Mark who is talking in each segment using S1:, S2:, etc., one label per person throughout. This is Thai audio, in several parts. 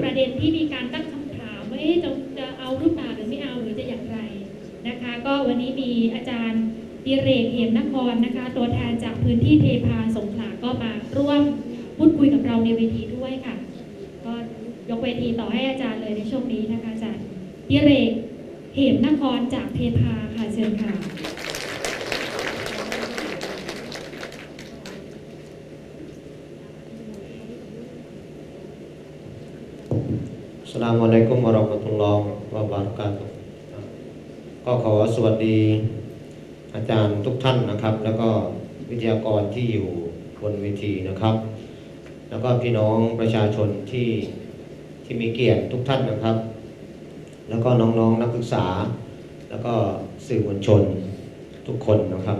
S1: ประเด็นที่มีการตั้งคำถามว่าจะจะเอาหรือเปล่าหรือไม่เอาหรือจะอย่างไรนะคะ ก็วันนี้มีอาจารย์ดิเรกเหมนครนะคะ ตัวแทนจากพื้นที่เทพาสงขลาก็มาร่วมพูดคุยกับเราในเวทีด้วยค่ะ ก็ยกเวทีต่อให้อาจารย์เลยในช่วงนี้นะคะอาจารย์ดิเรกเหมนครจากเทพาค่ะเชิญค่ะ
S2: อัสสลามุอะลัยกุมวะเราะห์มะตุลลอฮ์วะบะเราะกาตุฮ์ ก็ขอสวัสดีอาจารย์ทุกท่านนะครับ แล้วก็วิทยากรที่อยู่บนเวทีนะครับ แล้วก็พี่น้องประชาชนที่ที่มีเกียรติทุกท่านนะครับ แล้วก็น้องๆนักศึกษา แล้วก็สื่อมวลชนทุกคนนะครับ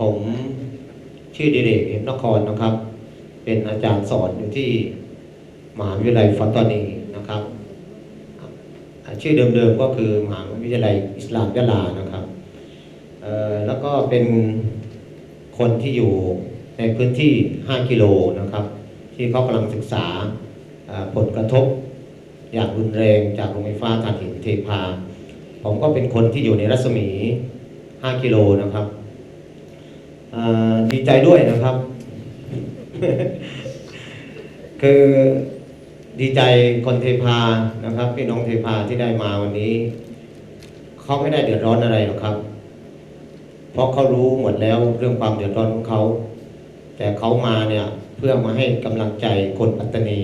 S2: ผมชื่อดิเรกเห็มนครนะครับ เป็นอาจารย์สอนอยู่ที่มหาวิทยาลัยฟัตตานีนะครับ ชื่อเดิมๆก็คือมหาวิทยาลัยอิสลามยะลานะครับแล้วก็เป็นคนที่อยู่ในพื้นที่ 5 กิโลนะครับ ที่เขากำลังศึกษาผลกระทบอย่างรุนแรงจากโรงไฟฟ้าถ่านหินเทพา ผมก็เป็นคนที่อยู่ในรัศมี 5 กิโลนะครับดีใจด้วยนะครับ คือ ดีใจคนเทพานะครับพี่น้องเทพาที่ได้มาวันนี้เขาไม่ได้เดือดร้อนอะไรหรอกครับ เพราะเขารู้หมดแล้วเรื่องความเดือดร้อนของเขา แต่เขามาเนี่ยเพื่อมาให้กำลังใจคนปัตตานี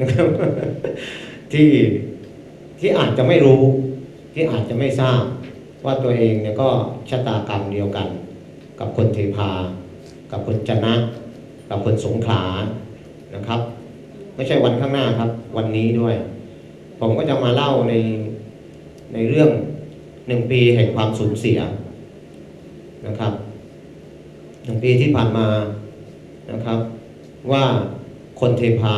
S2: นะครับที่ที่อาจจะไม่รู้ ที่อาจจะไม่ทราบ ว่าตัวเองเนี่ยก็ชะตากรรมเดียวกัน กับคนเทพา กับคนจนะ กับคนสงขลานะครับ ไม่ใช่วันข้างหน้าครับ วันนี้ด้วย ผมก็จะมาเล่าในในเรื่องหนึ่งปีแห่งความสูญเสียนะครับหนึ่งปีที่ผ่านมานะครับ ว่าคนเทพา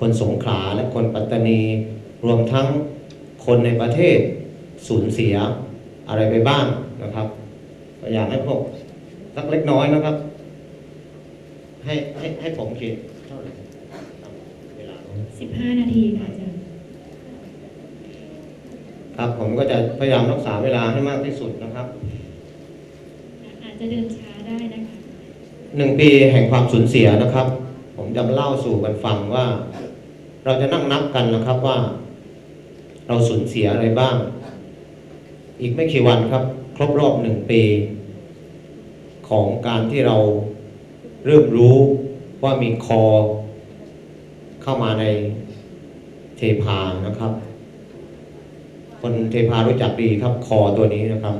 S2: คนสงขลาและคนปัตตานี รวมทั้งคนในประเทศสูญเสียอะไรไปบ้างนะครับอยากให้พวกสักเล็กน้อยนะครับ ให้ให้ให้ผมคิดเท่าไหร่ครับเวลา
S1: 15 นาทีค่ะอาจารย์
S2: ครับผมก็จะพยายามรักษาเวลาให้มากที่สุดนะครับ
S1: อาจจะเดินช้าได้นะคะ
S2: หนึ่งปีแห่งความสูญเสียนะครับ ผมจะมาเล่าสู่กันฟังว่า เราจะนั่งนับกันนะครับว่า เราสูญเสียอะไรบ้าง อีกไม่กี่วันครับ ครบรอบหนึ่งปี ของการที่เราเริ่มรู้ว่ามีคอ เข้ามาในเทพานะครับ คนเทพารู้จักดีครับ คอตัวนี้นะครับ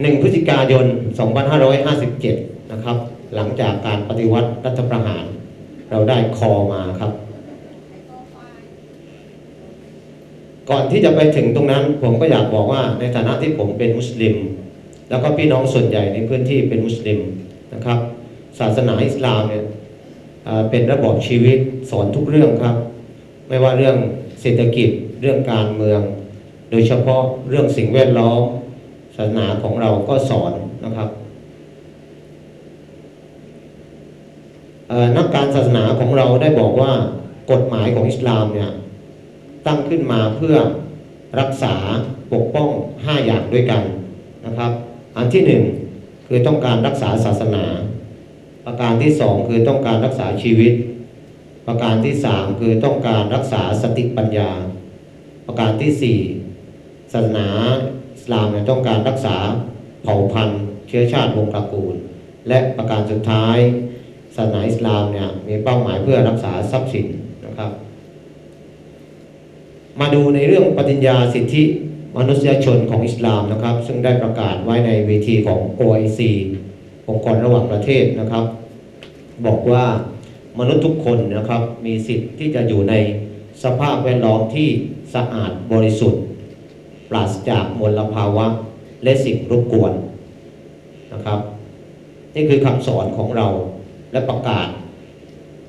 S2: หนึ่งพฤศจิกายน 2557 นะครับ หลังจากการปฏิวัติรัฐประหาร เราได้คอมาครับ ก่อนที่จะไปถึงตรงนั้น ผมก็อยากบอกว่าในฐานะที่ผมเป็นมุสลิม แล้วก็พี่น้องส่วนใหญ่ในพื้นที่เป็นมุสลิมนะครับ ศาสนาอิสลามเนี่ย เป็นระบอบชีวิตสอนทุกเรื่องครับ ไม่ว่าเรื่องเศรษฐกิจเรื่องการเมือง โดยเฉพาะเรื่องสิ่งแวดล้อมศาสนาของเราก็สอนนะครับนักการศาสนาของเราได้บอกว่ากฎหมายของอิสลามเนี่ยตั้งขึ้นมาเพื่อรักษาปกป้อง 5 อย่างด้วยกันนะครับ อันที่หนึ่งคือต้องการรักษาศาสนา ประการที่สองคือต้องการรักษาชีวิต ประการที่สามคือต้องการรักษาสติปัญญา ประการที่สี่ศาสนาอิสลามเนี่ยต้องการรักษาเผ่าพันธุ์เชื้อชาติวงศ์ตระกูล และประการสุดท้ายศาสนาอิสลามเนี่ยมีเป้าหมายเพื่อรักษาทรัพย์สินนะครับ มาดูในเรื่องปฏิญญาสิทธิมนุษยชนของอิสลามนะครับ ซึ่งได้ประกาศไว้ในเวทีของ OIC องค์กรระหว่างประเทศนะครับ บอกว่ามนุษย์ทุกคนนะครับมีสิทธิ์ที่จะอยู่ในสภาพแวดล้อมที่สะอาดบริสุทธิ์ ปราศจากมลภาวะและสิ่งรบกวนนะครับ นี่คือคำสอนของเราและประกาศ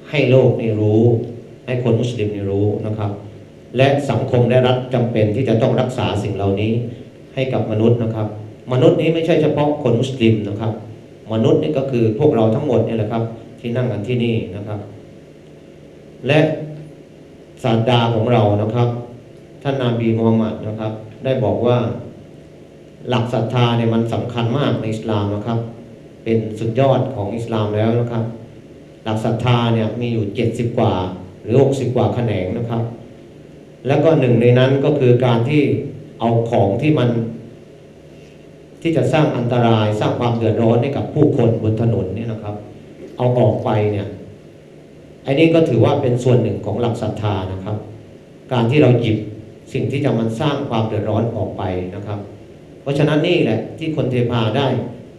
S2: ให้โลกนี่รู้ ให้คนมุสลิมนี่รู้นะครับ และสังคมและรัฐจำเป็นที่จะต้องรักษาสิ่งเหล่านี้ให้กับมนุษย์นะครับ มนุษย์นี้ไม่ใช่เฉพาะคนมุสลิมนะครับ มนุษย์นี่ก็คือพวกเราทั้งหมดนี่แหละครับ ที่นั่งกันที่นี่นะครับ และศาสดาของเรานะครับ ท่านนาบีมูฮัมหมัดนะครับ ได้บอกว่าหลักศรัทธาเนี่ยมันสำคัญมากในอิสลามนะครับ เป็นสุดยอดของอิสลามแล้วนะครับ หลักศรัทธาเนี่ยมีอยู่70กว่า หรือ60กว่าแขนงนะครับ แล้วก็หนึ่งในนั้นก็คือการที่เอาของที่มัน ที่จะสร้างอันตรายสร้างความเดือดร้อนให้กับผู้คนบนถนนเนี่ยนะครับ เอาออกไปเนี่ยไอ้นี่ก็ถือว่าเป็นส่วนหนึ่งของหลักศรัทธานะครับ การที่เราหยิบสิ่งที่จะมันสร้างความเดือดร้อนออกไปนะครับ เพราะฉะนั้นนี่แหละที่คนเทพาได้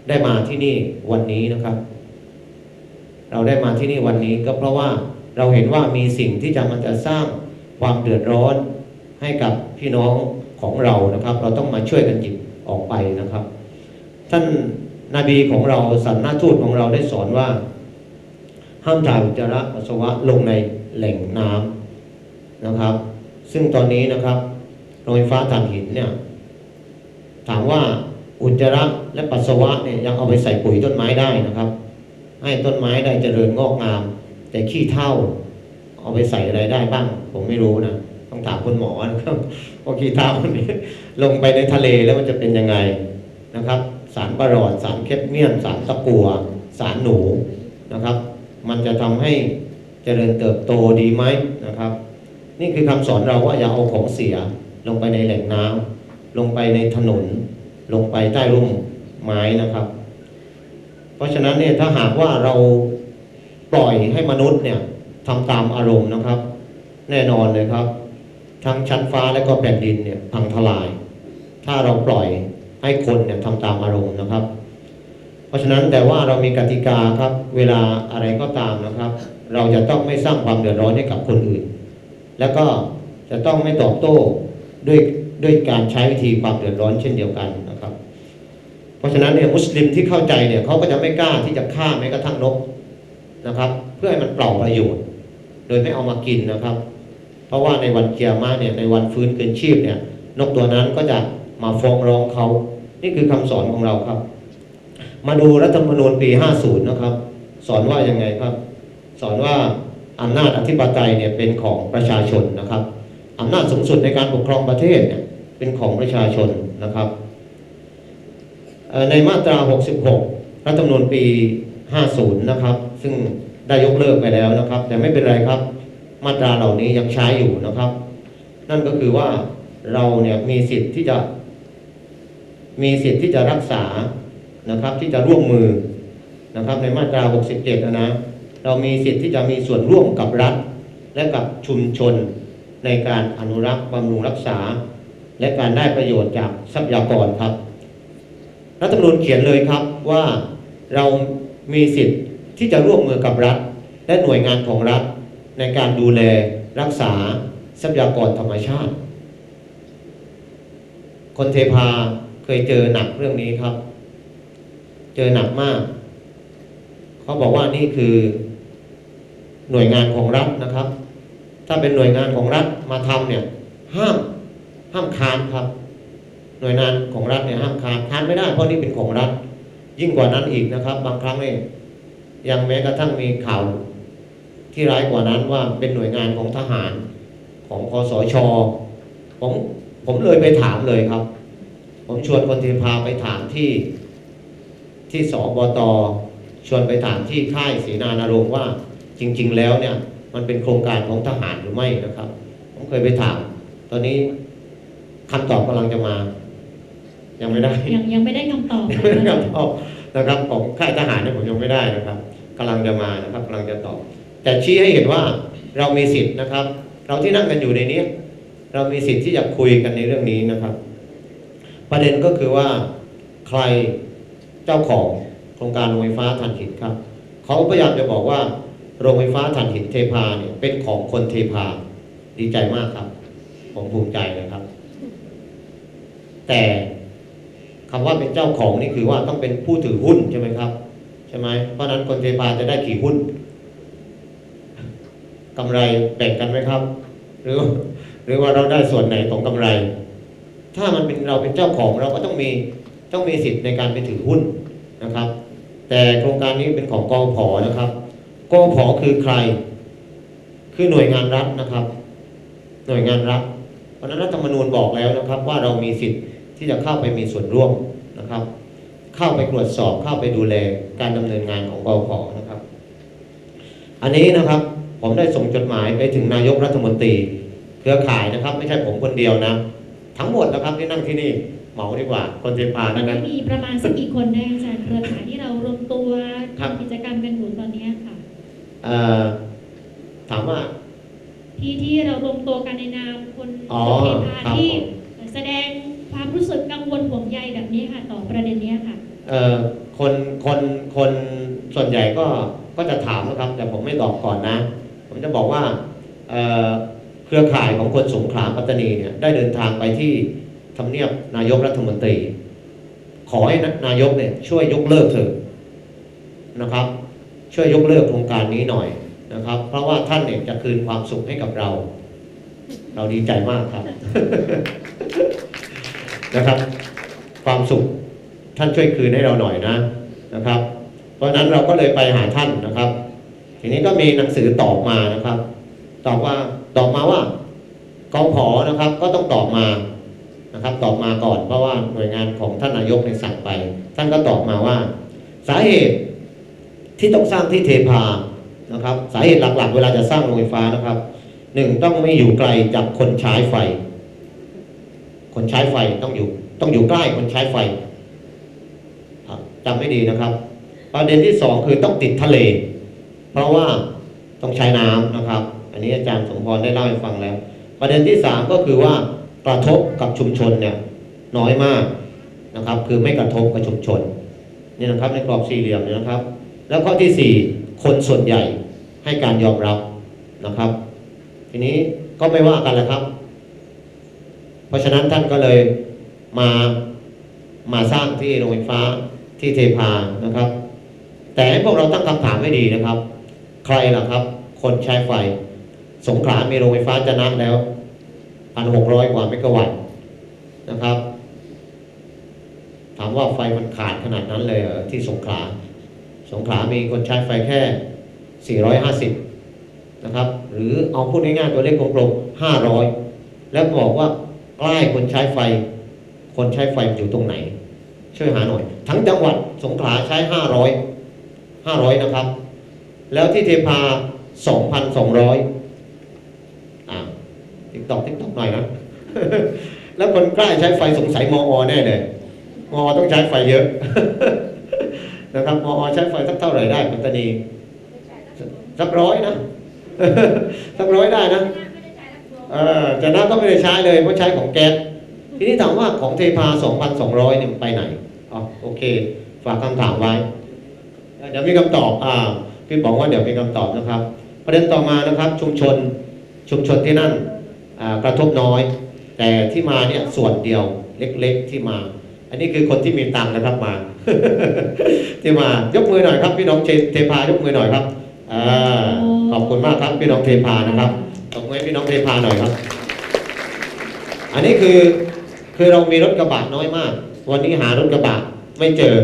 S2: ได้มาที่นี่วันนี้นะครับ เราได้มาที่นี่วันนี้ก็เพราะว่าเราเห็นว่ามีสิ่งที่จะมันจะสร้างความเดือดร้อนให้กับพี่น้องของเรานะครับ เราต้องมาช่วยกันหยิบ ออกไปนะครับ ท่านนาบีของเราสันนาทูตของเราได้สอนว่า ห้ามถ่ายอุจจาระปัสสาวะลงในแหล่งน้ำนะครับ ซึ่งตอนนี้นะครับโรงไฟฟ้าถ่านหินเนี่ยถามว่าอุจจาระและปัสสาวะเนี่ยยังเอาไปใส่ปุ๋ยต้นไม้ได้นะครับ ให้ต้นไม้ได้เจริญงอกงาม แต่ขี้เท่าเอาไปใส่อะไรได้บ้าง ผมไม่รู้นะ ต้องถามคุณหมอนะครับว่าขี้เท่านี้ลงไปในทะเลแล้วมันจะเป็นยังไงนะครับ สารประหลอดสารเคปเมียนสารตะกั่วสารหนูนะครับ มันจะทำให้เจริญเติบโตดีไหมนะครับ นี่คือคำสอนเราว่าอย่าเอาของเสีย ลงไปในแหล่งน้ำลงไปในถนน ลงไปใต้ร่มไม้นะครับ เพราะฉะนั้นเนี่ยถ้าหากว่าเราปล่อยให้มนุษย์เนี่ยทำตามอารมณ์นะครับ แน่นอนเลยครับ ทั้งชั้นฟ้าและก็แผ่นดินเนี่ยพังทลาย ถ้าเราปล่อยให้คนเนี่ยทำตามอารมณ์นะครับ เพราะฉะนั้นแต่ว่าเรามีกติกาครับ เวลาอะไรก็ตามนะครับ เราจะต้องไม่สร้างความเดือดร้อนให้กับคนอื่น แล้วก็จะต้องไม่ตอบโต้ด้วยด้วยการใช้วิธีความเดือดร้อนเช่นเดียวกันนะครับ เพราะฉะนั้นเนี่ยมุสลิมที่เข้าใจเนี่ยเขาก็จะไม่กล้าที่จะฆ่าแม้กระทั่งนกนะครับ เพื่อให้มันเปล่าประโยชน์ โดยไม่เอามากินนะครับ เพราะว่าในวันเกียร์มาเนี่ยในวันฟื้นคืนชีพเนี่ยนกตัวนั้นก็จะมาฟ้องร้องเขา นี่คือคำสอนของเราครับ มาดูรัฐธรรมนูญปี 50 นะครับ สอนว่ายังไงครับ สอนว่าอำนาจอธิปไตยเนี่ยเป็นของประชาชนนะครับอำนาจสูงสุดในการปกครองประเทศเนี่ยเป็นของประชาชนนะครับในมาตรา 66 รัฐธรรมนูญปี 50 นะครับ ซึ่งได้ยกเลิกไปแล้วนะครับ แต่ไม่เป็นไรครับ มาตราเหล่านี้ยังใช้อยู่นะครับ นั่นก็คือว่าเราเนี่ยมีสิทธิ์ที่จะ มีสิทธิ์ที่จะรักษานะครับ ที่จะร่วมมือนะครับ ในมาตรา 67นะนะเรามีสิทธิ์ที่จะมีส่วนร่วมกับรัฐ และกับชุมชนในการอนุรักษ์บำรุงรักษา และการได้ประโยชน์จากทรัพยากรครับ รัฐธรรมนูญเขียนเลยครับว่าเรามีสิทธิ์ที่จะร่วมมือกับรัฐ และหน่วยงานของรัฐ ในการดูแลรักษาทรัพยากรธรรมชาติ คนเทพาเคยเจอหนักเรื่องนี้ครับ เจอหนักมาก เขาบอกว่านี่คือ หน่วยงานของรัฐนะครับ ถ้าเป็นหน่วยงานของรัฐมาทำเนี่ย ห้ามห้ามค้านครับ หน่วยงานของรัฐเนี่ยห้ามค้านค้านไม่ได้เพราะนี่เป็นของรัฐ ยิ่งกว่านั้นอีกนะครับ บางครั้งเนี่ยยังแม้กระทั่งมีข่าว ที่ร้ายกว่านั้นว่าเป็นหน่วยงานของทหารของคอสชผมผมเลยไปถามเลยครับ ผมชวนคนเทพาไปถามที่ที่สบตชวนไปถามที่ค่ายศรีนานรงค์ว่าจริง ๆ แล้วเนี่ย มันเป็นโครงการของทหารหรือไม่นะครับ ผมเคยไปถาม ตอนนี้คำตอบกำลังจะมา ยังไม่ได้
S1: ยังยังไม่ได้คำตอบ
S2: ยังไม่ได้คำตอบนะครับของค่ายทหารเนี่ยผมยังไม่ได้นะครับกำลังจะมานะครับกำลังจะตอบ แต่ชี้ให้เห็นว่าเรามีสิทธิ์นะครับ เราที่นั่งกันอยู่ในนี้เรามีสิทธิ์ที่จะคุยกันในเรื่องนี้นะครับ ประเด็นก็คือว่าใครเจ้าของโครงการโรงไฟฟ้าถ่านหินครับเขาพยายามจะบอกว่าโรงไฟฟ้าถ่านหินเทพาเนี่ยเป็นของคนเทพาดีใจมากครับ ผมภูมิใจนะครับ แต่คำว่าเป็นเจ้าของนี่คือว่าต้องเป็นผู้ถือหุ้นใช่ไหมครับใช่ไหมเพราะฉะนั้นคนเทพาจะได้กี่หุ้น กำไรแบ่งกันไหมครับ หรือหรือว่าเราได้ส่วนไหนของกำไร ถ้ามันเป็นเราเป็นเจ้าของเราก็ต้องมีต้องมีสิทธิ์ในการไปถือหุ้นนะครับ แต่โครงการนี้เป็นของกองพนะครับกอพคือใคร คือหน่วยงานรัฐนะครับ หน่วยงานรัฐเพราะนั้นรัฐธรรมนูญบอกแล้วนะครับ ว่าเรามีสิทธิ์ที่จะเข้าไปมีส่วนร่วมนะครับ เข้าไปตรวจสอบเข้าไปดูแลการดำเนินงานของกองพนะครับ อันนี้นะครับ ผมได้ส่งจดหมายไปถึงนายกรัฐมนตรี เครือข่ายนะครับ ไม่ใช่ผมคนเดียวนะ ทั้งหมดนะครับที่นั่งที่นี่เหมาดีกว่า คนเทพานะครับ
S1: มีประมาณสักกี่คนได้อาจารย์เครือข่ายที่เรารวมตัว
S2: ครับ
S1: ทำกิจกรรมกันอยู่ตอนเนี้ยค่ะ
S2: เอ่อถามว่า
S1: ที่ที่เรารวมตัวกันในนามคน
S2: อ๋อ
S1: เทพา
S2: ครับ
S1: ที่
S2: ผม
S1: แสดงความรู้สึกกังวลห่วงใยแบบนี้ค่ะ ต่อประเด็นเนี้ยค่ะ
S2: เอ่อคนคนคนส่วนใหญ่ก็ก็จะถามนะครับ แต่ผมไม่ตอบก่อนนะ จะบอกว่าเครือข่ายของคนสงขลาปัตตานีเนี่ยได้เดินทางไปที่ทำเนียบนายกรัฐมนตรี ขอให้นายกเนี่ยช่วยยกเลิกเถอะนะครับ ช่วยยกเลิกโครงการนี้หน่อยนะครับ เพราะว่าท่านเนี่ยจะคืนความสุขให้กับเรา เราดีใจมากครับนะครับ ความสุขท่านช่วยคืนให้เราหน่อยนะนะครับ เพราะนั้นเราก็เลยไปหาท่านนะครับ ทีนี้ก็มีหนังสือตอบมานะครับ ตอบว่าตอบมาว่ากอพอนะครับ ก็ต้องตอบมานะครับ ตอบมาก่อนเพราะว่าหน่วยงานของท่านนายกในสั่งไป ท่านก็ตอบมาว่า สาเหตุที่ต้องสร้างที่เทพานะครับ สาเหตุหลักๆ เวลาจะสร้างโรงไฟฟ้านะครับหนึ่งต้องไม่อยู่ไกลจากคนใช้ไฟ คนใช้ไฟต้องอยู่ ต้องอยู่ใกล้คนใช้ไฟจำไม่ดีนะครับ ประเด็นที่สองคือต้องติดทะเล ราะว่าต้องใช้น้ำนะครับ อันนี้อาจารย์สมพรได้เล่าให้ฟังแล้ว ประเด็นที่สามก็คือว่ากระทบกับชุมชนเนี่ยน้อยมากนะครับ คือไม่กระทบกับชุมชนนี่นะครับในกรอบสี่เหลี่ยมเนี่ยนะครับ แล้วข้อที่สี่คนส่วนใหญ่ให้การยอมรับนะครับ ทีนี้ก็ไม่ว่ากันแล้วครับ เพราะฉะนั้นท่านก็เลยมามาสร้างที่โรงไฟฟ้าที่เทพานะครับ แต่ให้พวกเราตั้งคำถามให้ดีนะครับ ใครล่ะครับ คนใช้ไฟ สงขลามีโรงไฟฟ้าจะนับแล้วพันหกร้อยกว่าเมกะวัตต์นะครับ ถามว่าไฟมันขาดขนาดนั้นเลยเที่สงขลา สงขลามีคนใช้ไฟแค่ 450 นะครับ หรือเอาพูดง่ายๆตัวเลขกลมๆ500 แล้วบอกว่าใกล้คนใช้ไฟ คนใช้ไฟอยู่ตรงไหน ช่วยหาหน่อย ทั้งจังหวัดสงขลาใช้ 500 500 นะครับ แล้วที่เทพา 2,200 อ่าติ๊กตอกติ๊กตอกหน่อยนะ แล้วคนใกล้ใช้ไฟสงสัยมออแน่เลยมอต้องใช้ไฟเยอะ นะครับมอใช้ไฟสักเท่าไหร่ได้ปัตตานีสักร้อยนะสักร้อยได้นะเออจะน่าก็ไม่ได้ใช้เลยเพราะใช้ของแก๊สทีนี้ถามว่าของเทพา 2,200เนี่ยมันไปไหนอ๋อโอเค ฝากคำถามไว้ เดี๋ยวมีคำตอบอ่า พี่บอกว่าเดี๋ยวมีคำตอบนะครับ ประเด็นต่อมานะครับชุมชนชุมชนที่นั่นกระทบน้อย แต่ที่มาเนี่ยส่วนเดียวเล็กๆที่มา อันนี้คือคนที่มีตังค์นะครับมา ที่มายกมือหน่อยครับ พี่น้องเทพายกมือหน่อยครับอขอบคุณมากครับพี่น้องเทพานะครับตบมือพี่น้องเทพาหน่อยครับ อันนี้คือคือเรามีรถกระบะน้อยมาก วันนี้หารถกระบะไม่เจอ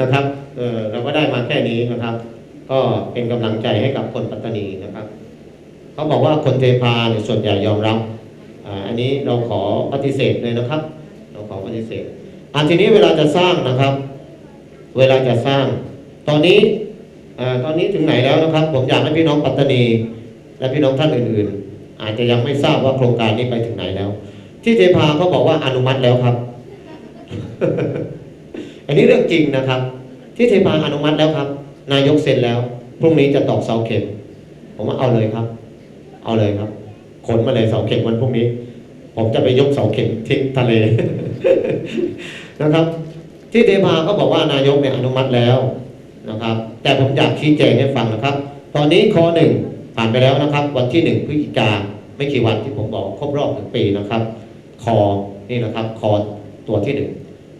S2: นะครับ เออเราก็ได้มาแค่นี้นะครับ ก็เป็นกำลังใจให้กับคนปัตตานีนะครับเขาบอกว่าคนเทพาเนี่ยส่วนใหญ่ยอมรับอันนี้เราขอปฏิเสธเลยนะครับ เราขอปฏิเสธอันทีนี้เวลาจะสร้างนะครับ เวลาจะสร้าง ตอนนี้อตอนนี้ถึงไหนแล้วนะครับ ผมอยากให้พี่น้องปัตตานี และพี่น้องท่านอื่น ๆ อาจจะยังไม่ทราบว่าโครงการนี้ไปถึงไหนแล้ว ที่เทพาเขาบอกว่าอนุมัติแล้วครับ อันนี้เรื่องจริงนะครับ ที่เทพาอนุมัติแล้วครับ นายกเซ็นแล้ว พรุ่งนี้จะตอกเสาเข็ม ผมว่าเอาเลยครับ เอาเลยครับ ขนมาเลยเสาเข็มวันพรุ่งนี้ ผมจะไปยกเสาเข็มทิ้งทะเลนะครับ ที่เทพาก็บอกว่านายกเนี่ยอนุมัติแล้วนะครับ แต่ผมอยากชี้แจงให้ฟังนะครับ ตอนนี้คหนึ่งผ่านไปแล้วนะครับ วันที่หนึ่งพฤศจิกาไม่กี่วันที่ผมบอกครบรอบหนึ่งปีนะครับ คอนี่นะครับ คอตัวที่หนึ่ง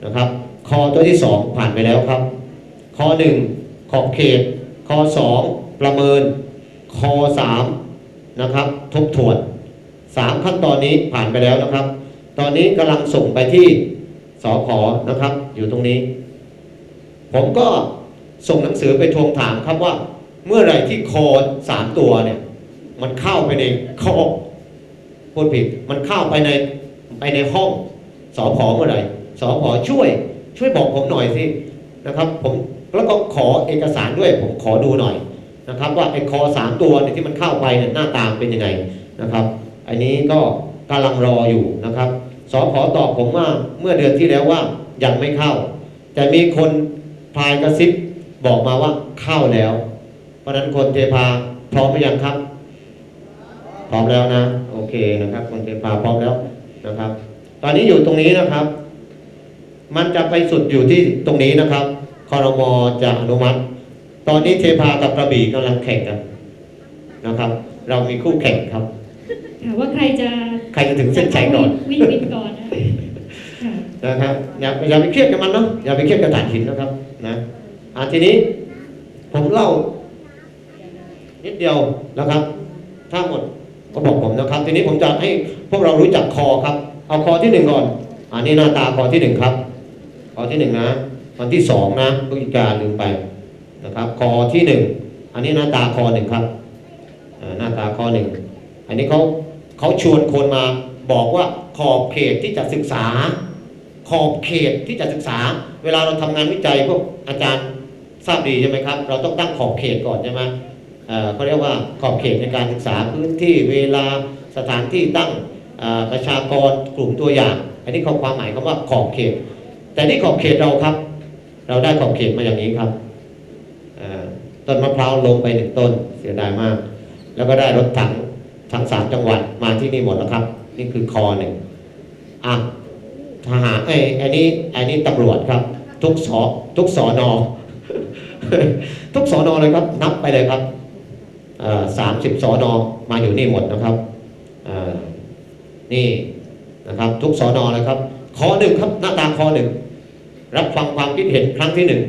S2: นะครับ คอตัวที่สองผ่านไปแล้วครับ คอหนึ่งขอบเขตคอสองประเมินคอสามนะครับทบทวนสามขั้นตอนนี้ผ่านไปแล้วนะครับ ตอนนี้กำลังส่งไปที่สอขอนะครับ อยู่ตรงนี้ ผมก็ส่งหนังสือไปทวงถามครับว่า เมื่อไหร่ที่คอสามตัวเนี่ย มันเข้าไปในคอพูดผิดมันเข้าไปในไปในห้องสอพอเมื่อไหร่สอพอช่วย ช่วยบอกผมหน่อยสินะครับ ผม แล้วก็ขอเอกสารด้วยผมขอดูหน่อยนะครับ ว่าไอ้คอสามตัวเนี่ยที่มันเข้าไปเนี่ยหน้าตาเป็นยังไงนะครับอันนี้ก็กำลังรออยู่นะครับสอพอตอบผมว่าเมื่อเดือนที่แล้วว่ายังไม่เข้า แต่มีคนพายกระซิบบอกมาว่าเข้าแล้ว เพราะฉะนั้นคนเทพาพร้อมหรือยังครับ พร้อมแล้วนะ โอเคนะครับ คนเทพาพร้อมแล้วนะครับ ตอนนี้อยู่ตรงนี้นะครับ มันจะไปสุดอยู่ที่ตรงนี้นะครับ คอรมอจะอนุมัติ ตอนนี้เทพากับกระบี่กำลังแข่งกันนะครับ เรามีคู่แข่งครับ
S1: ค่ะว่าใครจะ
S2: ใครจะถึงเส้นชัยก่อน
S1: วิ่งวินก่อนนะค่ะ
S2: นะครับอย่าอย่าไปเครียดกับมันเนาะอย่าไปเครียดกับฐานหินนะครับนะอะทีนี้ผมเล่านิดเดียวนะครับ ถ้าหมดก็บอกผมนะครับ ทีนี้ผมจะให้พวกเรารู้จักคอครับ เอาคอที่หนึ่งก่อน อันนี้หน้าตาคอที่หนึ่งครับ คอที่หนึ่งนะ วันที่สองนะพฤศจิกาลืมไปนะครับ คอที่หนึ่งอันนี้หน้าตาคอหนึ่งครับหน้าตาคอหนึ่งอันนี้เขาเขาชวนคนมาบอกว่าขอบเขตที่จะศึกษา ขอบเขตที่จะศึกษา เวลาเราทำงานวิจัยพวกอาจารย์ทราบดีใช่ไหมครับ เราต้องตั้งขอบเขตก่อนใช่ไหมเเขาเรียกว่าขอบเขตในการศึกษาพื้นที่เวลาสถานที่ตั้งประชากรกลุ่มตัวอย่าง อันนี้เขาความหมายคำว่าขอบเขต แต่นี่ขอบเขตเราครับ เราได้ขอบเขตมาอย่างนี้ครับต้นมะพร้าวลงไปหนึ่งต้นเสียดายมาก แล้วก็ได้รถถังทั้งสามจังหวัดมาที่นี่หมดแล้วครับ นี่คือคอหนึ่งอะทหารไอ้ไอ้นี่ไอ้นี่ตำรวจครับ ทุกสอทุกสอนอทุกสอนอเลยครับ นับไปเลยครับสามสิบสอนอมาอยู่นี่หมดนะครับนี่นะครับ ทุกสอนอเลยครับคอหนึ่งครับหน้าตาคอหนึ่ง รับฟังความคิดเห็นครั้งที่หนึ่ง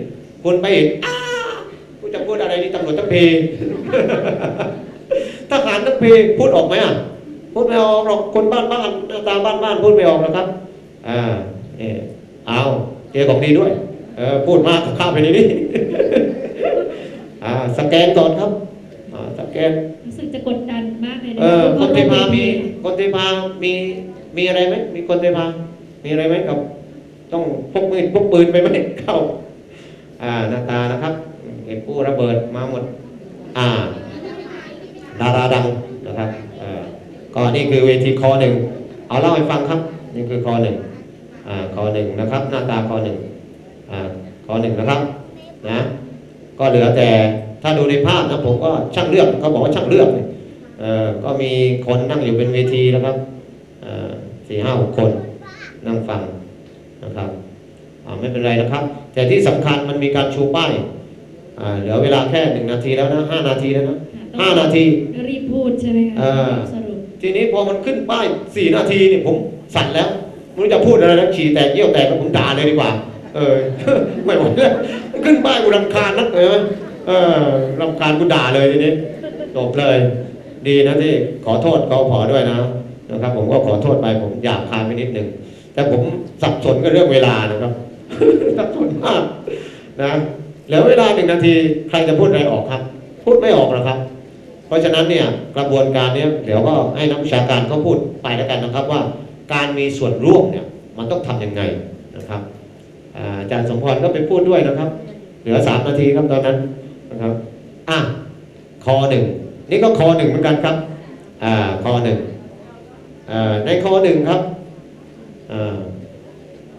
S2: คุณไปเห็นอ้าคุณจะพูดอะไรนี่ตำรวจทั้งเพทหารทั้งเพพูดออกไหมอะพูดไม่ออกหรอกคนบ้านบ้านหน้าตาบ้านบ้านพูดไม่ออกหรอกครับอ่าเนี่ยเอาเจอของดีด้วยเออพูดมากก็เข้าไปในนี้อ่าสแกนก่อนครับอ่าสแกน
S1: รู้สึกจะกดดันมากเลยนะ
S2: เออคนเทพามี
S1: เพ
S2: คนเทพามีมีอะไรไหมมีคนเทพามีอะไรไหมกับ ต้องพกมือพกปืนไปไหมเข้า อ่าหน้าตานะครับ เห็นผู้ระเบิดมาหมด อ่า ดาราดังนะครับอ่อก็นี่คือเวทีคอหนึ่งเอาเล่าให้ฟังครับ นี่คือคอหนึ่งอ่าคอหนึ่งนะครับ หน้าตาคอหนึ่งอ่าคอหนึ่งนะครับ นะ ก็เหลือแต่ถ้าดูในภาพนะผมก็ช่างเลือกเขาบอกว่าช่างเลือกเอ่อก็มีคนนั่งอยู่เป็นเวทีนะครับอ่อสี่ห้าหกคนนั่งฟัง นะครับอ่าไม่เป็นไรนะครับ แต่ที่สำคัญมันมีการชูป้ายอ่าเหลือเวลาแค่หนึ่งนาทีแล้วนะห้านาทีแล้วนะ
S1: ต้อง
S2: ห้านาที
S1: รีบพูดใช่ไหมคะ
S2: เออ
S1: สรุป
S2: ทีนี้พอมันขึ้นป้ายสี่นาทีนี่ผมสั่นแล้วไม่รู้จะพูดอะไรแล้วฉี่แตกเยี่ยวแตกแล้วผมด่าเลยดีกว่า เออไม่ไหวแล้วขึ้นป้ายกูรำคาญนักเลยเออรำคาญกูด่าเลยทีนี้จบเลย ดีนะที่ขอโทษกอพอด้วยนะนะครับ ผมก็ขอโทษไปผมอยากคายไปนิดนึง แต่ผมสับสนกับเรื่องเวลานะครับสับสนมากนะเหลือเวลาหนึ่งนาทีใครจะพูดอะไรออกครับ พูดไม่ออกหรอกครับ เพราะฉะนั้นเนี่ยกระบวนการเนี้ยเดี๋ยวก็ให้นักวิชาการเขาพูดไปแล้วกันนะครับว่า การมีส่วนร่วมเนี่ยมันต้องทำยังไงนะครับอ่าอาจารย์สมพรก็ไปพูดด้วยนะครับ เหลือสามนาทีครับตอนนั้นนะครับอะคอหนึ่งนี่ก็คอหนึ่งเหมือนกันครับอ่าคอหนึ่งอ่าในคอหนึ่งครับอ่า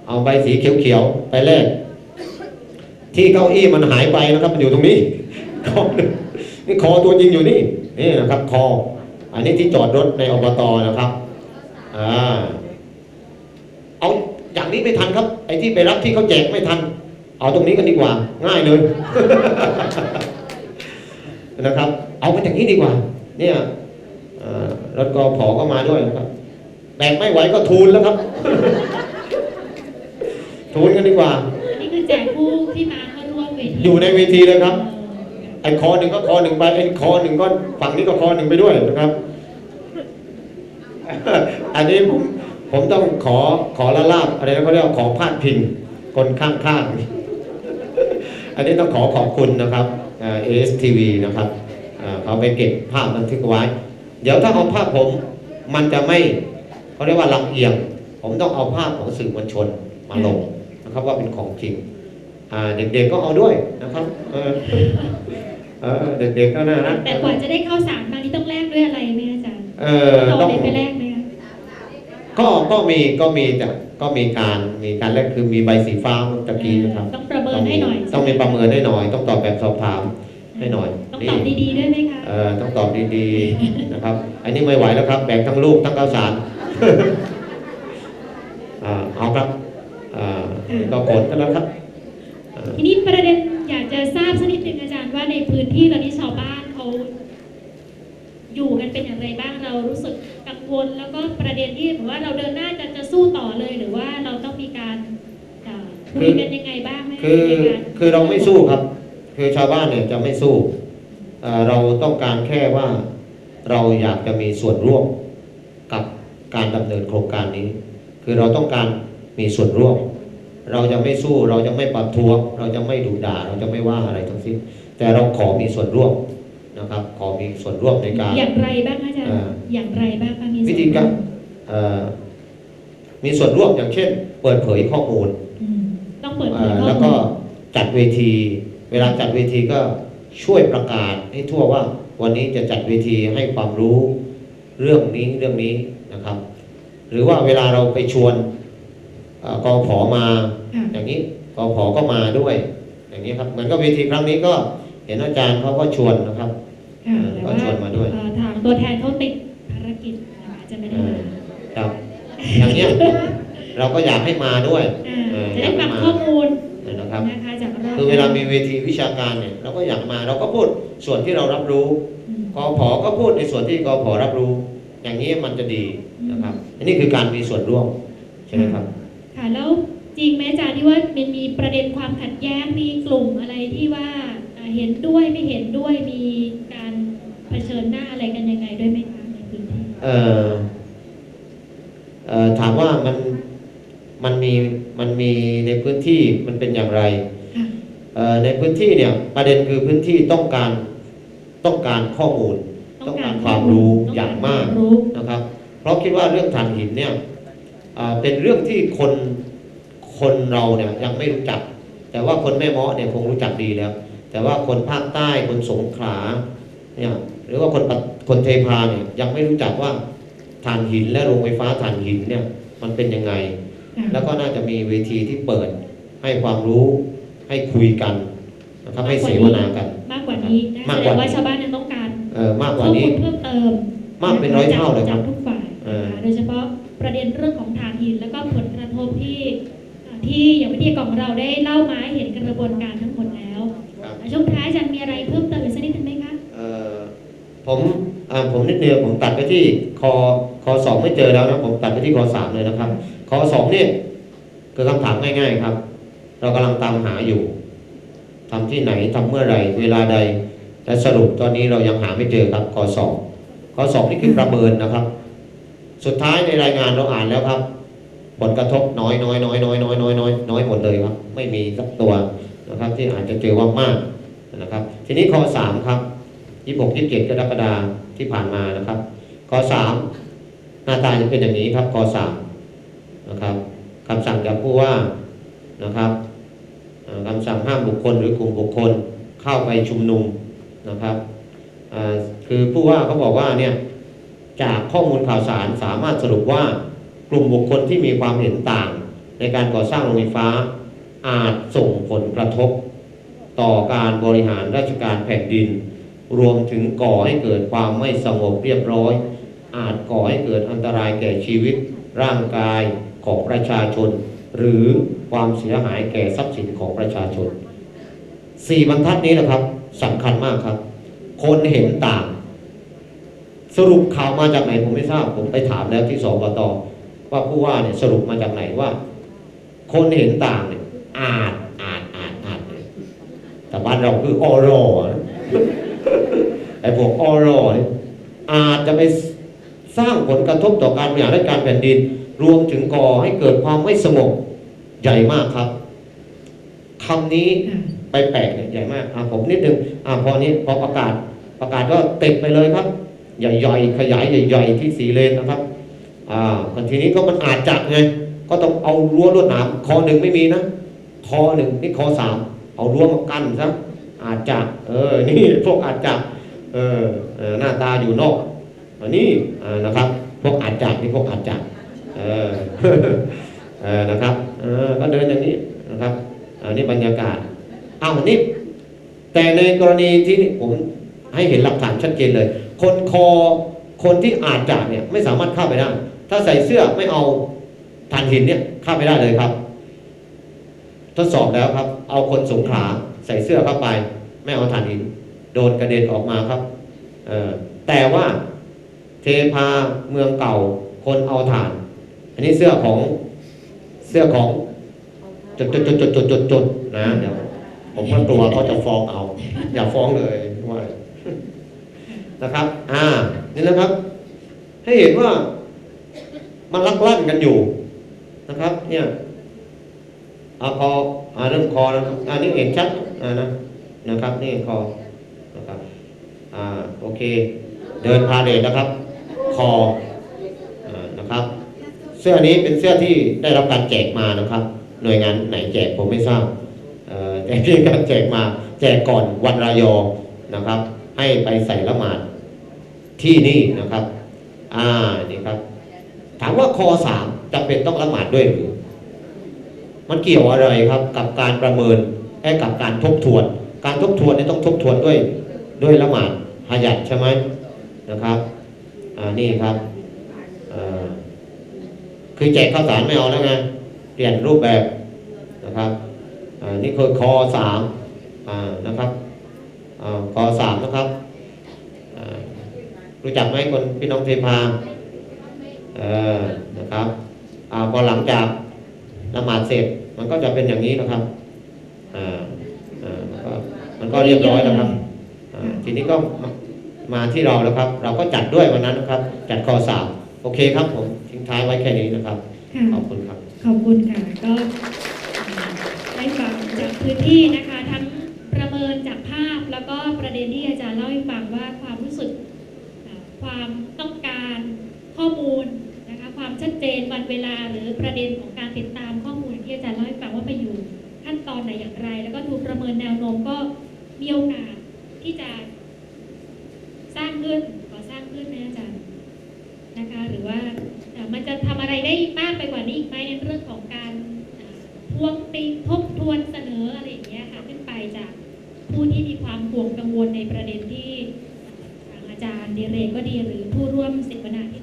S2: เอาใบสีเขียวๆไปแลกที่เก้าอี้มันหายไปนะครับ มันอยู่ตรงนี้คอนี่คอตัวจริงอยู่นี่นี่นะครับ คอ อันนี้ที่จอดรถในอบตนะครับอ่าเอาอย่างนี้ไม่ทันครับ ไอ้ที่ไปรับที่เขาแจกไม่ทัน เอาตรงนี้กันดีกว่า ง่ายเลยนะครับ เอาไปอย่างนี้ดีกว่า เนี่ยเอ่อรถกพก็มาด้วยนะครับ แบกไม่ไหวก็ทูลแล้วครับ ทูลกันดีกว่า
S1: อันนี้คือแจกผู้ที่มาเข้าร่วมเวที
S2: อยู่ในเวทีเลยครับไอ้คอหนึ่งก็คอหนึ่งไปไอ้คอหนึ่งก็ฝั่งนี้ก็คอหนึ่งไปด้วยนะครับ อันนี้ผมผมต้องขอขอละลาบอะไรนะเขาเรียกว่าขอพาดพิงคนข้างๆ อันนี้ต้องขอขอบคุณนะครับเอสทีวีนะครับเอ่อเขาไปเก็บภาพบันทึกไว้ เดี๋ยวถ้าเอาภาพผมมันจะไม่ เขาเรียกว่าลำเอียง ผมต้องเอาภาพของสื่อมวลชนมาลงนะครับว่าเป็นของจริงอ่าเด็กๆก็เอาด้วยนะครับเออเออเด็กๆก็น่ารัก
S1: แต่กว่าจะได้เข้าสารบางที่ต้องแลกด้วยอะไรไหมอาจารย์
S2: เออ
S1: เรา
S2: ต้อง
S1: ได้ไปแลกไหมคะ
S2: ก็ก็มีก็มีแต่ก็มีการมีการแรกคือมีใบสีฟ้าเมื่อตะกี้นะครับ
S1: ต้องประเมินให้หน่อย
S2: ต้องมีประเมินให้หน่อย ต้องตอบแบบสอบถามให้หน่อย
S1: ต้องตอบดีๆด้วยไหมคะ
S2: เออต้องตอบดีๆนะครับ อันนี้ไม่ไหวแล้วครับแบ่งทั้งลูกทั้งข้าวสารอ่า เอาครับอ่าก็กดกันแล้วครับอ่า
S1: ทีนี้ประเด็นอยากจะทราบสักนิดหนึ่งอาจารย์ว่าในพื้นที่ตอนนี้ชาวบ้านเขาอยู่กันเป็นอย่างไรบ้างเรารู้สึกกังวลแล้วก็ประเด็นที่แบบว่าเราเดินหน้าจะจะสู้ต่อเลยหรือว่าเราต้องมีการเอ่อคุยกันยังไงบ้างไหม
S2: คือ
S1: ในการ
S2: คือเราไม่สู้ครับ คือชาวบ้านเนี่ยจะไม่สู้เอ่อเราต้องการแค่ว่าเราอยากจะมีส่วนร่วมกับ การดำเนินโครงการนี้ คือเราต้องการมีส่วนร่วม เราจะไม่สู้เราจะไม่ประท้วง เราจะไม่ดุด่า เราจะไม่ว่าอะไรทั้งสิ้น แต่เราขอมีส่วนร่วมนะครับ ขอมีส่วนร่วมในการ
S1: อย่างไรบ้างคะอาจารย์
S2: อ่า
S1: อย่างไรบ้างคะมีส่น
S2: วิธีการเอ่อมีส่วนร่วมอย่างเช่น เปิดเผยข้อมูล
S1: อืมต้องเปิดเผ
S2: เอ่
S1: ย
S2: อ
S1: ข้อ
S2: แล้ว
S1: มู
S2: ก็
S1: ล
S2: จัดเวที เวลาจัดเวทีก็ช่วยประกาศให้ทั่วว่า วันนี้จะจัดเวทีให้ความรู้ เรื่องนี้เรื่องนี้ นะครับ หรือว่าเวลาเราไปชวนเอ่อกอผอมา
S1: ค่ะ
S2: อย่างนี้กอผอก็มาด้วย อย่างนี้ครับเหมือนกับเวทีครั้งนี้ก็เห็นอาจารย์เขาก็ชวนนะครับ
S1: ค่ะ
S2: เออ
S1: แต่
S2: ก็
S1: ว่า
S2: ชวนมาด้วย
S1: เอ่อทางตัวแทนเขาติดภารกิจนะคะจะไม่ได้มา
S2: ครับ อย่างเนี้ยเราก็อยากให้มาด้วย
S1: อ่า
S2: เออ
S1: จะได้ฟังข้อมูล
S2: นะครับ
S1: นะคะจากรอบ
S2: คือเวลามีเวทีวิชาการเนี่ยเราก็อยากมาเราก็พูดส่วนที่เรารับรู้
S1: อืม
S2: กอผอก็พูดในส่วนที่กอผอรับรู้ อย่างนี้มันจะดีนะครับ อันนี้คือการมีส่วนร่วมใช่ไหมครับ
S1: ค่ะ แล้วจริงไหมอาจารย์ที่ว่ามันมีประเด็นความขัดแย้งมีกลุ่มอะไรที่ว่าอ่าเห็นด้วยไม่เห็นด้วยมีการเผชิญหน้าอะไรกันยังไงด้วยไหมคะในพื้นที่
S2: เอ่อเอ่อถามว่ามันมันมีมันมีในพื้นที่มันเป็นอย่างไร
S1: ค่ะ
S2: เอ่อในพื้นที่เนี่ยประเด็นคือพื้นที่ต้องการต้องการข้อมูล ต้องการความรู้อย่างมาก
S1: รู้
S2: นะครับ เพราะคิดว่าเรื่องถ่านหินเนี่ยอ่าเป็นเรื่องที่คนคนเราเนี่ยยังไม่รู้จัก แต่ว่าคนแม่เมาะเนี่ยคงรู้จักดีแล้ว แต่ว่าคนภาคใต้คนสงขลาเนี่ยหรือว่าคนปะคนเทพาเนี่ยยังไม่รู้จักว่าถ่านหินและโรงไฟฟ้าถ่านหินเนี่ยมันเป็นยังไง
S1: ค่ะ
S2: แล้วก็น่าจะมีเวทีที่เปิดให้ความรู้ให้คุยกันนะครับให้เสวนากัน
S1: มากกว่านี้นะ
S2: มาก
S1: แส
S2: ก
S1: ด
S2: ว่า
S1: ง
S2: นี้
S1: ว่าชาวบ้านยังต้องการ
S2: เออมากก
S1: ข้
S2: ว่า
S1: อมู
S2: นี้
S1: ลเพิ่มเติม
S2: มากเป็นร้อยเท่าเลยครับ
S1: จากทุกฝ่าย
S2: เออ
S1: นะคะโดยเฉพาะประเด็นเรื่องของถ่านหิน แล้วก็ผลกระทบที่อ่าที่อย่างวิทยากรของเราได้เล่ามาให้เห็นกระบวนการทั้งหมดแล้ว
S2: ครับ
S1: ช่วงท้ายอาจารย์มีอะไรเพิ่มเติมอีกสักนิดนึงไหมคะ
S2: เอ่อผมอ่าผมนิดเดียวผมตัดไปที่คอคอสองไม่เจอแล้วนะผมตัดไปที่คอสามเลยนะครับคอสองเนี่ยคือคำถามง่าย ๆ ครับ เรากำลังตามหาอยู่ทำที่ไหนทำเมื่อไหร่ เวลาใด และสรุปตอนนี้เรายังหาไม่เจอครับคอสองคอสองนี่คือประเมินนะครับ สุดท้ายในรายงานเราอ่านแล้วครับ ผลกระทบน้อยน้อยน้อยน้อยน้อยน้อยน้อยน้อยหมดเลยครับ ไม่มีสักตัวนะครับ ที่อาจจะเจอว่ามากนะครับ ทีนี้ข้อสามครับยี่หกยี่เจ็ดกรกฎาที่ผ่านมานะครับข้อสามหน้าตาจะเป็นอย่างนี้ครับข้อสามนะครับคำสั่งจากผู้ว่านะครับคำสั่งห้ามบุคคลหรือกลุ่มบุคคลเข้าไปชุมนุม นะครับคือผู้ว่าเขาบอกว่าเนี่ยจากข้อมูลข่าวสารสามารถสรุปว่ากลุ่มบุคคลที่มีความเห็นต่าง ในการก่อสร้างโรงไฟฟ้า อาจส่งผลกระทบ ต่อการบริหารราชการแผ่นดิน รวมถึงก่อให้เกิดความไม่สงบเรียบร้อย อาจก่อให้เกิดอันตรายแก่ชีวิต ร่างกายของประชาชน หรือความเสียหายแก่ทรัพย์สินของประชาชนสี่บรรทัดนี้นะครับ สำคัญมากครับ คนเห็นต่าง สรุปข่าวมาจากไหนผมไม่ทราบ ผมไปถามแล้วที่สบตว่าผู้ว่าเนี่ยสรุปมาจากไหนว่า คนเห็นต่างเนี่ยอานอ่านอ่านอ่านเนี่ยแต่บ้านเราคืออรอนไอ้พวกอรอเนี่ยอาจจะไปสร้างผลกระทบต่อการบริหารราชการแผ่นดิน รวมถึงก่อให้เกิดความไม่สงบใหญ่มากครับคำนี้ ไปแปลกเนี่ยใหญ่มากอะผมนิดนึงอะพอนี้พอประกาศประกาศก็ติดไปเลยครับใหญ่ๆขยายใหญ่ๆที่สีเลนนะครับอ่าคนทีนี้ก็มันอาจจะไงก็ต้องเอารั้วลวดหนามคอหนึ่งไม่มีนะคอหนึ่งนี่คอสามเอารั้วมากั้นซะอาจจะเออนี่พวกอาจจะเออเออหน้าตาอยู่นอกอันนี้อ่านะครับพวกอาจจะนี่พวกอาจจะเออเออนะครับเออก็เดินอย่างนี้นะครับอันนี้บรรยากาศ เอาวนี่แต่ในกรณีที่ผมให้เห็นหลักฐานชัดเจนเลย คนคอคนที่อาจจะเนี่ยไม่สามารถเข้าไปได้ ถ้าใส่เสื้อไม่เอาถ่านหินเนี่ยเข้าไปได้เลยครับ ทดสอบแล้วครับ เอาคนสงขาใส่เสื้อเข้าไป ไม่เอาถ่านหิน โดนกระเด็นออกมาครับเออแต่ว่าเทพาเมืองเก่าคนเอาถ่าน อันนี้เสื้อของเสื้อของจุดจุดจุดจุดจุดจุดจุดนะเดี๋ยว ผมก็กลัวเขาจะฟ้องเอา อย่าฟ้องเลยว่านะครับ อ่า นี่นะครับ ให้เห็นว่ามันลักลั่นกันอยู่นะครับ เนี่ยอาคออาเรื่องคอนะครับอันนี้เห็นชัดอ่านะนะครับ นี่คอนะครับอ่าโอเค เดินพาเลทนะครับ คออ่านะครับ เสื้อนี้เป็นเสื้อที่ได้รับการแจกมานะครับ หน่วยงานไหนแจกผมไม่ทราบ อ่อแต่ที่การแจกมาแจกก่อนวันรายอนะครับ ให้ไปใส่ละหมาดที่นี่นะครับ อ่านี่ครับ ถามว่าคอสามจำเป็นต้องละหมาดด้วยหรือมันเกี่ยวอะไรครับกับการประเมินแค่กับการทบทวน การทบทวนนี่ต้องทบทวนด้วยด้วยละหมาดหายัดใช่ไหมนะครับอ่านี่ครับคือแจกข้าวสารไม่เอาแล้วไงเปลี่ยนรูปแบบนะครับ นี่คือคอสามอ่านะครับอ่าคอสามนะครับอ่ารู้จักไหมคนพี่น้องเทพาเออนะครับอ่าพอหลังจากละหมาดเสร็จมันก็จะเป็นอย่างนี้นะครับอ่าอ่ามันก็มันก็เรียบร้อยแล้วครับอ่าทีนี้ก็มามาที่เราแล้วครับ เราก็จัดด้วยวันนั้นนะครับ จัดคอสามโอเคครับผมทิ้งท้ายไว้แค่นี้นะครับ
S1: ค่ะ
S2: ขอบคุณครับ
S1: ขอบคุณค่ะก็ได้ จากพื้นที่นะคะ ทั้งประเมินจากภาพแล้วก็ประเด็นที่อาจารย์เล่าให้ฟังว่าความรู้สึกความต้องการข้อมูลนะคะความชัดเจนวันเวลาหรือประเด็นของการติดตามข้อมูลที่อาจารย์เล่าให้ฟังว่าไปอยู่ขั้นตอนไหนอย่างไร แล้วก็ดูประเมินแนวโน้มก็มีโอกาสที่จะสร้างขึ้นก่อสร้างขึ้นไหมอาจารย์นะคะหรือว่ามันจะทำอะไรได้มากไปกว่านี้อีกไหมในเรื่องของการ ทวงติงทบทวนเสนออะไรอย่างเงี้ยค่ะขึ้นไปจากผู้ที่มีความห่วงกังวลในประเด็นที่เอ่อทางอาจารย์ดีเรกก็ดีหรือผู้ร่วมเสวนาที่